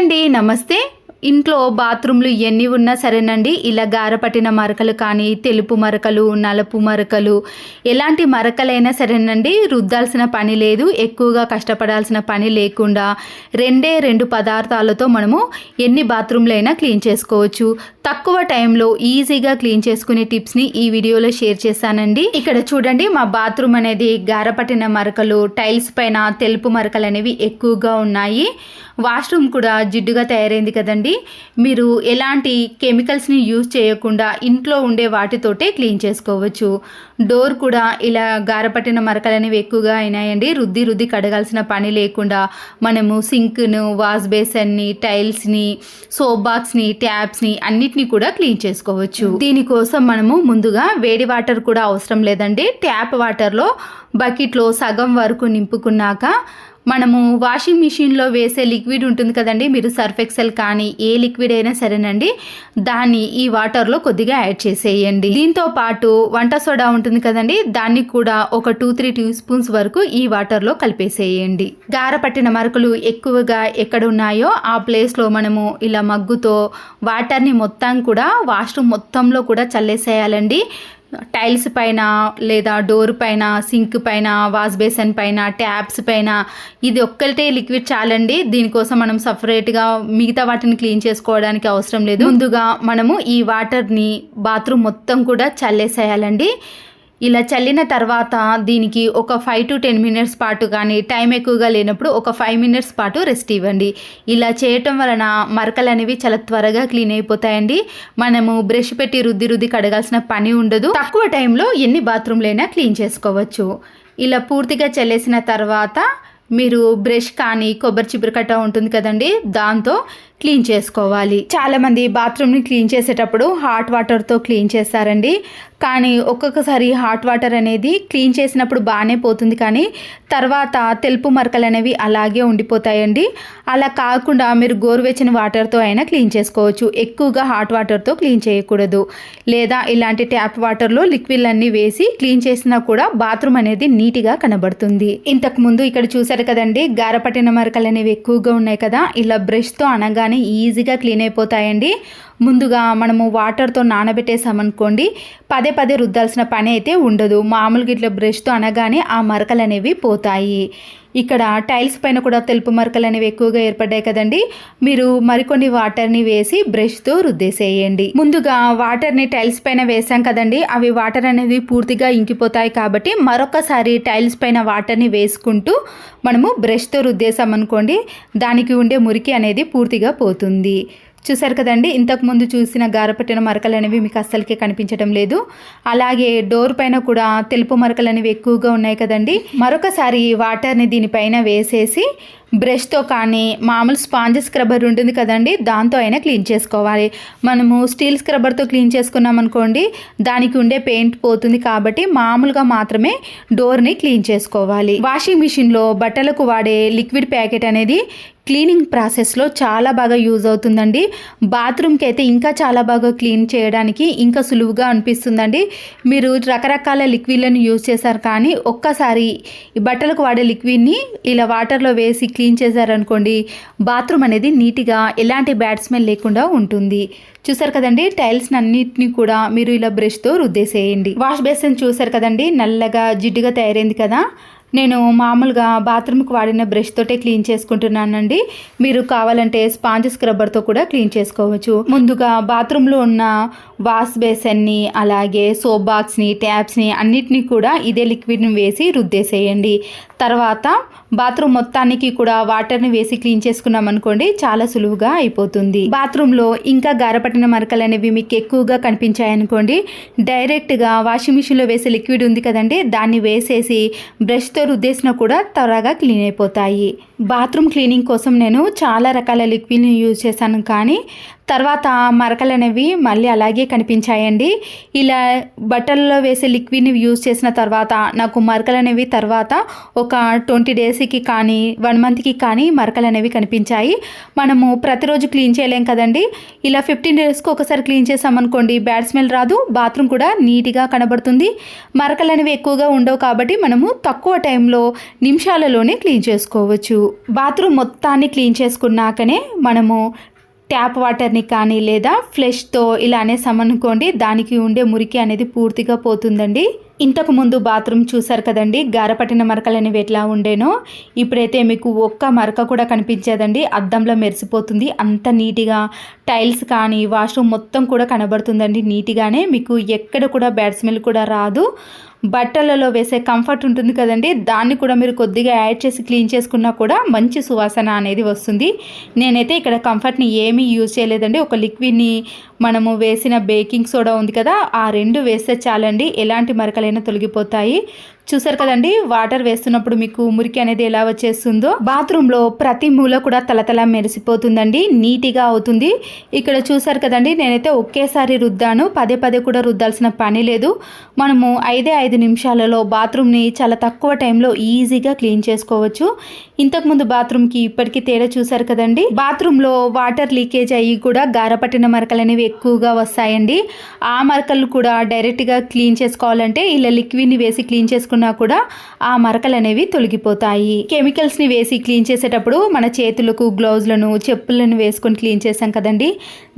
అండి నమస్తే. ఇంట్లో బాత్రూమ్లు ఎన్ని ఉన్నా సరేనండి. ఇలా గారపట్టిన మరకలు కానీ తెలుపు మరకలు నలుపు మరకలు ఎలాంటి మరకలైనా సరేనండి. రుద్దాల్సిన పని లేదు ఎక్కువగా కష్టపడాల్సిన పని లేకుండా రెండే రెండు పదార్థాలతో మనము ఎన్ని బాత్రూమ్లైనా క్లీన్ చేసుకోవచ్చు. తక్కువ టైంలో ఈజీగా క్లీన్ చేసుకునే టిప్స్ని ఈ వీడియోలో షేర్ చేశానండి. ఇక్కడ చూడండి మా బాత్రూమ్ అనేది గారపట్టిన మరకలు టైల్స్ పైన తెలుపు మరకలు అనేవి ఎక్కువగా ఉన్నాయి. వాష్రూమ్ కూడా జిడ్డుగా తయారైంది కదండి. మీరు ఎలాంటి కెమికల్స్ని యూజ్ చేయకుండా ఇంట్లో ఉండే వాటితోటే క్లీన్ చేసుకోవచ్చు. డోర్ కూడా ఇలా గారపట్టిన మరకలు అనేవి ఎక్కువగా అయినాయండి. రుద్ది రుద్ది కడగాల్సిన పని లేకుండా మనము సింక్ను వాష్ బేసన్ని టైల్స్ని సోప్ బాక్స్ని ట్యాప్స్ని అన్నిటిని కూడా క్లీన్ చేసుకోవచ్చు. దీనికోసం మనము ముందుగా వేడి వాటర్ కూడా అవసరం లేదండి. ట్యాప్ వాటర్లో బకెట్లో సగం వరకు నింపుకున్నాక మనము వాషింగ్ మిషన్లో వేసే లిక్విడ్ ఉంటుంది కదండి. మీరు సర్ఫ్ ఎక్సెల్ కానీ ఏ లిక్విడ్ అయినా సరేనండి. దాన్ని ఈ వాటర్లో కొద్దిగా యాడ్ చేసేయండి. దీంతో పాటు వంట సోడా ఉంటుంది కదండి. దాన్ని కూడా ఒక టూ త్రీ టీ స్పూన్స్ వరకు ఈ వాటర్లో కలిపేసేయండి. గార పట్టిన మరకలు ఎక్కువగా ఎక్కడ ఉన్నాయో ఆ ప్లేస్లో మనము ఇలా మగ్గుతో వాటర్ని మొత్తం కూడా వాష్రూమ్ మొత్తంలో కూడా చల్లేసేయాలండి. టైల్స్ పైన లేదా డోర్ పైన సింక్ పైన వాష్ బేసన్ పైన ట్యాప్స్ పైన ఇది ఒక్కటే లిక్విడ్ చాలండి. దీనికోసం మనం సపరేట్గా మిగతా వాటిని క్లీన్ చేసుకోవడానికి అవసరం లేదు. ముందుగా మనము ఈ వాటర్ని బాత్రూమ్ మొత్తం కూడా చల్లేసేయాలండి. ఇలా చల్లిన తర్వాత దీనికి ఒక ఫైవ్ టు టెన్ మినిట్స్ పాటు కానీ టైం ఎక్కువగా లేనప్పుడు ఒక ఫైవ్ మినిట్స్ పాటు రెస్ట్ ఇవ్వండి. ఇలా చేయటం వలన మరకలు అనేవి చాలా త్వరగా క్లీన్ అయిపోతాయండి. మనము బ్రష్ పెట్టి రుద్ది రుద్ది కడగాల్సిన పని ఉండదు. తక్కువ టైంలో ఎన్ని బాత్రూమ్లైనా క్లీన్ చేసుకోవచ్చు. ఇలా పూర్తిగా చల్లేసిన తర్వాత మీరు బ్రష్ కానీ కొబ్బరి చిబురుకట్ట ఉంటుంది కదండి దాంతో క్లీన్ చేసుకోవాలి. చాలామంది బాత్రూమ్ని క్లీన్ చేసేటప్పుడు హాట్ వాటర్తో క్లీన్ చేస్తారండి. కానీ ఒక్కొక్కసారి హాట్ వాటర్ అనేది క్లీన్ చేసినప్పుడు బాగానే పోతుంది కానీ తర్వాత తెలుపు మరకలు అనేవి అలాగే ఉండిపోతాయండి. అలా కాకుండా మీరు గోరువెచ్చని వాటర్తో అయినా క్లీన్ చేసుకోవచ్చు. ఎక్కువగా హాట్ వాటర్తో క్లీన్ చేయకూడదు. లేదా ఇలాంటి ట్యాప్ వాటర్లో లిక్విడ్ అన్నీ వేసి క్లీన్ చేసినా కూడా బాత్రూమ్ అనేది నీట్గా కనబడుతుంది. ఇంతకు ముందు ఇక్కడ చూసారు కదండి. గారపట్టిన మరకలు అనేవి ఎక్కువగా ఉన్నాయి కదా. ఇలా బ్రష్తో అనగానే ఈజీగా క్లీన్ అయిపోతాయండి. ముందుగా మనము వాటర్తో నానబెట్టేసామనుకోండి పదే పదే రుద్దాల్సిన పని అయితే ఉండదు. మామూలుగా ఇట్లా బ్రష్తో అనగానే ఆ మరకలు అనేవి పోతాయి. ఇక్కడ టైల్స్ పైన కూడా తెలుపు మరకలు అనేవి ఎక్కువగా ఏర్పడ్డాయి కదండి. మీరు మరికొన్ని వాటర్ని వేసి బ్రష్తో రుద్దేసేయండి. ముందుగా వాటర్ని టైల్స్ పైన వేసాం కదండి. అవి వాటర్ అనేది పూర్తిగా ఇంకిపోతాయి కాబట్టి మరొకసారి టైల్స్ పైన వాటర్ని వేసుకుంటూ మనము బ్రష్తో రుద్దేసామనుకోండి దానికి ఉండే మురికి అనేది పూర్తిగా పోతుంది. చూసారు కదండి. ఇంతకుముందు చూసిన గారపట్టిన మరకలు అనేవి మీకు అస్సలకే కనిపించడం లేదు. అలాగే డోర్ పైన కూడా తెలుపు మరకలు అనేవి ఎక్కువగా ఉన్నాయి కదండి. మరొకసారి వాటర్ని దీనిపైన వేసేసి బ్రష్తో కానీ మామూలు స్పాంజ్ స్క్రబ్బర్ ఉంటుంది కదండి దాంతో అయినా క్లీన్ చేసుకోవాలి. మనము స్టీల్ స్క్రబ్బర్తో క్లీన్ చేసుకున్నాం అనుకోండి దానికి ఉండే పెయింట్ పోతుంది కాబట్టి మామూలుగా మాత్రమే డోర్ని క్లీన్ చేసుకోవాలి. వాషింగ్ మిషన్లో బట్టలకు వాడే లిక్విడ్ ప్యాకెట్ అనేది క్లీనింగ్ ప్రాసెస్లో చాలా బాగా యూజ్ అవుతుందండి. బాత్రూమ్కి అయితే ఇంకా చాలా బాగా క్లీన్ చేయడానికి ఇంకా సులువుగా అనిపిస్తుందండి. మీరు రకరకాల లిక్విడ్లను యూజ్ చేశారు కానీ ఒక్కసారి బట్టలకు వాడే లిక్విడ్ని ఇలా వాటర్లో వేసి క్లీన్ చేశారనుకోండి బాత్రూమ్ అనేది నీట్గా ఎలాంటి బ్యాడ్ స్మెల్ లేకుండా ఉంటుంది. చూసారు కదండి టైల్స్ అన్నిటిని కూడా మీరు ఇలా బ్రష్తో రుద్దేసేయండి. వాష్ బేసిన్ చూసారు కదండి నల్లగా జిడ్డుగా తయారైంది కదా? నేను మామూలుగా బాత్రూమ్కి వాడిన బ్రష్ తోటే క్లీన్ చేసుకుంటున్నానండి. మీరు కావాలంటే స్పాంజ్ స్క్రబ్బర్తో కూడా క్లీన్ చేసుకోవచ్చు. ముందుగా బాత్రూంలో ఉన్న వాష్ బేసన్ని అలాగే సోప్ బాక్స్ని ట్యాప్స్ని అన్నిటినీ కూడా ఇదే లిక్విడ్ని వేసి రుద్దేసేయండి. తర్వాత బాత్రూమ్ మొత్తానికి కూడా వాటర్ని వేసి క్లీన్ చేసుకున్నాం అనుకోండి చాలా సులువుగా అయిపోతుంది. బాత్రూంలో ఇంకా గారపట్టిన మరకలు అనేవి మీకు ఎక్కువగా కనిపించాయనుకోండి. డైరెక్ట్గా వాషింగ్ మిషన్లో వేసే లిక్విడ్ ఉంది కదండి దాన్ని వేసేసి బ్రష్తో రుద్దేసినా కూడా త్వరగా క్లీన్ అయిపోతాయి. బాత్రూమ్ క్లీనింగ్ కోసం నేను చాలా రకాల లిక్విడ్ని యూజ్ చేశాను కానీ తర్వాత మరకలు అనేవి మళ్ళీ అలాగే కనిపించాయండి. ఇలా బట్టల్లో వేసే లిక్విడ్ని యూజ్ చేసిన తర్వాత నాకు మరకలు అనేవి తర్వాత ఒక ట్వంటీ డేస్కి కానీ వన్ మంత్కి కానీ మరకలు అనేవి కనిపించాయి. మనము ప్రతిరోజు క్లీన్ చేయలేం కదండి. ఇలా ఫిఫ్టీన్ డేస్కి ఒకసారి క్లీన్ చేసామనుకోండి బ్యాడ్ స్మెల్ రాదు బాత్రూమ్ కూడా నీట్గా కనబడుతుంది. మరకలు అనేవి ఎక్కువగా ఉండవు కాబట్టి మనము తక్కువ టైంలో నిమిషాలలోనే క్లీన్ చేసుకోవచ్చు. బాత్రూమ్ మొత్తాన్ని క్లీన్ చేసుకున్నాకనే మనము ట్యాప్ వాటర్ని కానీ లేదా ఫ్లెష్తో ఇలానే సమనుకోండి. దానికి ఉండే మురికి అనేది పూర్తిగా పోతుందండి. ఇంతకు ముందు బాత్రూమ్ చూసారు కదండి గారపట్టిన మరకలు అనేవి ఎట్లా ఉండేనో ఇప్పుడైతే మీకు ఒక్క మరక కూడా కనిపించేదండి అద్దంలో మెరిసిపోతుంది అంత నీట్గా టైల్స్ కానీ వాష్రూమ్ మొత్తం కూడా కనబడుతుందండి నీట్గానే మీకు ఎక్కడ కూడా బ్యాడ్ స్మెల్ కూడా రాదు. బట్టలలో వేసే కంఫర్ట్ ఉంటుంది కదండి దాన్ని కూడా మీరు కొద్దిగా యాడ్ చేసి క్లీన్ చేసుకున్నా కూడా మంచి సువాసన అనేది వస్తుంది. నేనైతే ఇక్కడ కంఫర్ట్ని ఏమీ యూజ్ చేయలేదండి ఒక లిక్విడ్ని మనము వేసిన బేకింగ్ సోడా ఉంది కదా ఆ రెండు వేస్తే చాలండి. ఎలాంటి మరకలైనా తొలగిపోతాయి. చూసారు కదండి? వాటర్ వేస్తున్నప్పుడు మీకు మురికి అనేది ఎలా వచ్చేస్తుందో. బాత్రూంలో ప్రతి మూల కూడా తలతల మెరిసిపోతుందండి. నీటిగా అవుతుంది. ఇక్కడ చూసారు కదండి? నేనైతే ఒకేసారి రుద్దాను. పదే పదే కూడా రుద్దాల్సిన పని లేదు. మనము ఐదే ఐదు నిమిషాలలో బాత్రూమ్ని చాలా తక్కువ టైంలో ఈజీగా క్లీన్ చేసుకోవచ్చు. ఇంతకుముందు బాత్రూమ్కి ఇప్పటికీ తేడా చూసారు కదండి? బాత్రూంలో వాటర్ లీకేజ్ అయ్యి కూడా గారపట్టిన మరకలు అనేవి ఎక్కువగా వస్తాయండి. ఆ మరకలు కూడా డైరెక్ట్గా క్లీన్ చేసుకోవాలంటే ఇలా లిక్విడ్ని వేసి క్లీన్ చేసుకుంటే చేసుకున్నా కూడా ఆ మరకలు అనేవి తొలగిపోతాయి. కెమికల్స్ని వేసి క్లీన్ చేసేటప్పుడు మన చేతులకు గ్లౌజ్లను చెప్పులను వేసుకొని క్లీన్ చేసాం కదండి.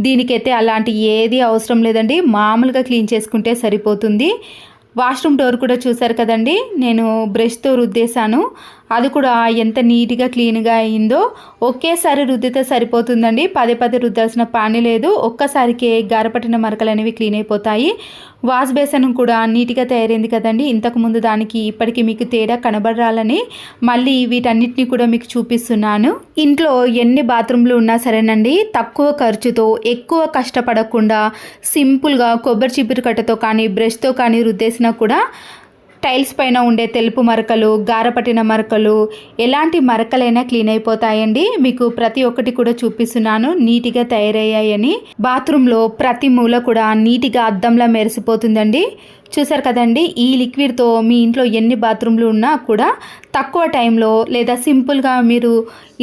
దీనికైతే అలాంటి ఏది అవసరం లేదండి. మామూలుగా క్లీన్ చేసుకుంటే సరిపోతుంది. వాష్రూమ్ డోర్ కూడా చూసారు కదండి. నేను బ్రష్తో రుద్దేశాను. అది కూడా ఎంత నీట్గా క్లీన్గా అయిందో ఒకేసారి రుద్దితే సరిపోతుందండి. పదే పదే రుద్దాల్సిన పని లేదు. ఒక్కసారికే గారపట్టిన మరకలు అనేవి క్లీన్ అయిపోతాయి. వాష్ బేసన్ కూడా నీట్గా తయారైంది కదండి. ఇంతకుముందు దానికి ఇప్పటికీ మీకు తేడా కనబడాలని మళ్ళీ వీటన్నిటిని కూడా మీకు చూపిస్తున్నాను. ఇంట్లో ఎన్ని బాత్రూమ్లు ఉన్నా సరేనండి తక్కువ ఖర్చుతో ఎక్కువ కష్టపడకుండా సింపుల్గా కొబ్బరి చిపురు కట్టతో కానీ బ్రష్తో కానీ రుద్దేసినా కూడా టైల్స్ పైన ఉండే తెలుపు మరకలు గారపట్టిన మరకలు ఎలాంటి మరకలైనా క్లీన్ అయిపోతాయండి. మీకు ప్రతి ఒక్కటి కూడా చూపిస్తున్నాను. నీట్గా తయారయ్యాయని. బాత్రూంలో ప్రతి మూల కూడా నీట్గా అద్దంలా మెరిసిపోతుందండి. చూసారు కదండి ఈ లిక్విడ్తో మీ ఇంట్లో ఎన్ని బాత్రూమ్లు ఉన్నా కూడా తక్కువ టైంలో లేదా సింపుల్గా మీరు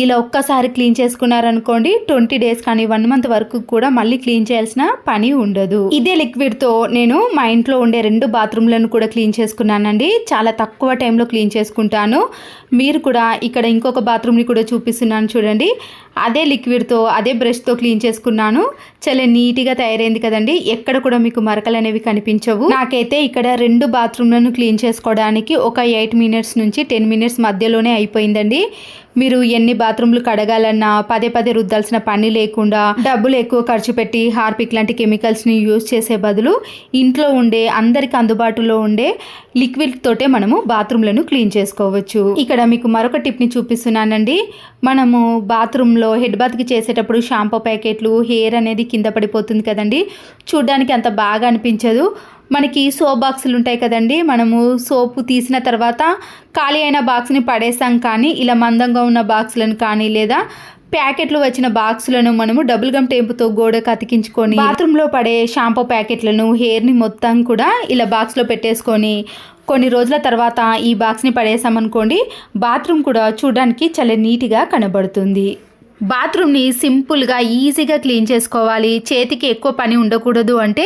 ఇలా ఒక్కసారి క్లీన్ చేసుకున్నారనుకోండి ట్వంటీ డేస్ కానీ వన్ మంత్ వరకు కూడా మళ్ళీ క్లీన్ చేయాల్సిన పని ఉండదు. ఇదే లిక్విడ్తో నేను మా ఇంట్లో ఉండే రెండు బాత్రూమ్లను కూడా క్లీన్ చేసుకున్నానండి. చాలా తక్కువ టైంలో క్లీన్ చేసుకుంటాను. మీరు కూడా ఇక్కడ ఇంకొక బాత్రూమ్ని కూడా చూపిస్తున్నాను చూడండి. అదే లిక్విడ్తో అదే బ్రష్తో క్లీన్ చేసుకున్నాను. చాలా నీట్గా తయారైంది కదండి. ఎక్కడ కూడా మీకు మరకలు అనేవి కనిపించవు. నాకైతే ఇక్కడ రెండు బాత్రూమ్లను క్లీన్ చేసుకోవడానికి ఒక ఎయిట్ మినిట్స్ నుంచి టెన్ మినిట్స్ మధ్యలోనే అయిపోయిందండి. మీరు ఎన్ని బాత్రూమ్లు కడగాలన్నా పదే పదే రుద్దాల్సిన పని లేకుండా డబ్బులు ఎక్కువ ఖర్చు పెట్టి హార్పిక్ లాంటి కెమికల్స్ని యూజ్ చేసే బదులు ఇంట్లో ఉండే అందరికి అందుబాటులో ఉండే లిక్విడ్ తోటే మనము బాత్రూమ్లను క్లీన్ చేసుకోవచ్చు. ఇక్కడ మీకు మరొక టిప్ని చూపిస్తున్నానండి. మనము బాత్రూంలో హెడ్ బాత్కి చేసేటప్పుడు షాంపూ ప్యాకెట్లు హెయిర్ అనేది కింద పడిపోతుంది కదండి. చూడ్డానికి అంత బాగా అనిపించదు. మనకి సోప్ బాక్సులు ఉంటాయి కదండి. మనము సోపు తీసిన తర్వాత ఖాళీ అయిన బాక్స్ని పడేసాం కానీ ఇలా మందంగా ఉన్న బాక్సులను కానీ లేదా ప్యాకెట్లు వచ్చిన బాక్సులను మనము డబుల్ గమ్ టేపుతో గోడకు అతికించుకొని బాత్రూంలో పడే షాంపూ ప్యాకెట్లను హెయిర్ని మొత్తం కూడా ఇలా బాక్స్లో పెట్టేసుకొని కొన్ని రోజుల తర్వాత ఈ బాక్స్ని పడేసామనుకోండి బాత్రూమ్ కూడా చూడడానికి చాలా నీట్గా కనబడుతుంది. బాత్రూమ్ని సింపుల్గా ఈజీగా క్లీన్ చేసుకోవాలి. చేతికి ఎక్కువ పని ఉండకూడదు అంటే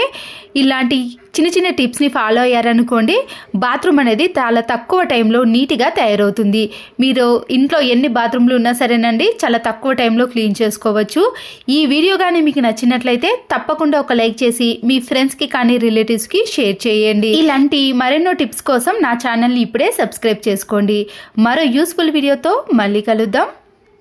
ఇలాంటి చిన్న చిన్న టిప్స్ని ఫాలో అయ్యారనుకోండి బాత్రూమ్ అనేది చాలా తక్కువ టైంలో నీట్గా తయారవుతుంది. మీరు ఇంట్లో ఎన్ని బాత్రూమ్లు ఉన్నా సరేనండి చాలా తక్కువ టైంలో క్లీన్ చేసుకోవచ్చు. ఈ వీడియో కానీ మీకు నచ్చినట్లయితే తప్పకుండా ఒక లైక్ చేసి మీ ఫ్రెండ్స్కి కానీ రిలేటివ్స్కి షేర్ చేయండి. ఇలాంటి మరెన్నో టిప్స్ కోసం నా ఛానల్ని ఇప్పుడే సబ్స్క్రైబ్ చేసుకోండి. మరో యూస్ఫుల్ వీడియోతో మళ్ళీ కలుద్దాం.